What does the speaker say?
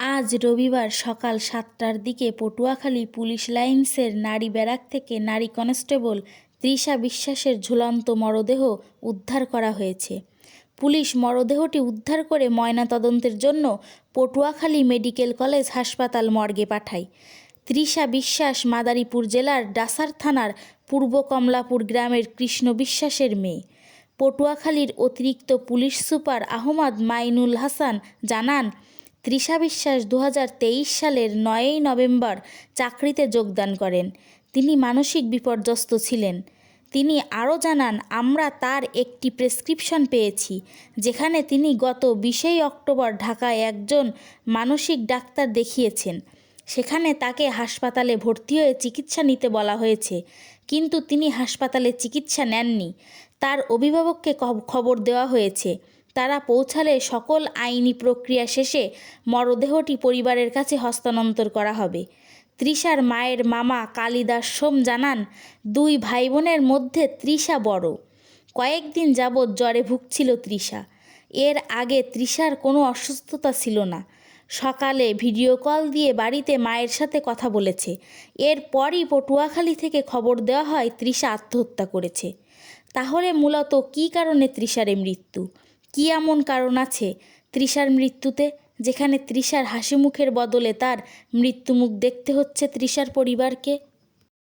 আজ রবিবার সকাল সাতটার দিকে পটুয়াখালী পুলিশ লাইন্সের নারী ব্যারাক থেকে নারী কনস্টেবল তৃষা বিশ্বাসের ঝুলন্ত মরদেহ উদ্ধার করা হয়েছে। পুলিশ মরদেহটি উদ্ধার করে ময়নাতদন্তের জন্য পটুয়াখালী মেডিকেল কলেজ হাসপাতাল মর্গে পাঠায়। তৃষা বিশ্বাস মাদারীপুর জেলার ডাসার থানার পূর্ব কমলাপুর গ্রামের কৃষ্ণ বিশ্বাসের মেয়ে। পটুয়াখালীর অতিরিক্ত পুলিশ সুপার আহমদ মাইনুল হাসান জানান তৃষা বিশ্বাস দু হাজার তেইশ সালের নয়ই নভেম্বর চাকরিতে যোগদান করেন। তিনি মানসিক বিপর্যস্ত ছিলেন। তিনি আরও জানান, আমরা তার একটি প্রেসক্রিপশন পেয়েছি, যেখানে তিনি গত বিশেই অক্টোবর ঢাকায় একজন মানসিক ডাক্তার দেখিয়েছেন। সেখানে তাকে হাসপাতালে ভর্তি হয়ে চিকিৎসা নিতে বলা হয়েছে, কিন্তু তিনি হাসপাতালে চিকিৎসা নেননি। তার অভিভাবককে খবর দেওয়া হয়েছে। তারা পৌঁছালে সকল আইনি প্রক্রিয়া শেষে মরদেহটি পরিবারের কাছে হস্তান্তর করা হবে। তৃষার মায়ের মামা কালিদাস সোম জানান, দুই ভাই বোনের মধ্যে তৃষা বড়। কয়েকদিন যাবৎ জ্বরে ভুগছিল তৃষা। এর আগে তৃষার কোনো অসুস্থতা ছিল না। সকালে ভিডিও কল দিয়ে বাড়িতে মায়ের সাথে কথা বলেছে। এরপরই পটুয়াখালী থেকে খবর দেওয়া হয়, তৃষা আত্মহত্যা করেছে। তাহলে মূলত কী কারণে তৃষার মৃত্যু? কী এমন কারণ আছে? তৃষার মৃত্যুতে, যেখানে তৃষার হাসি মুখের বদলে তার মৃত্যুমুখ দেখতে হচ্ছে তৃষার পরিবারকে।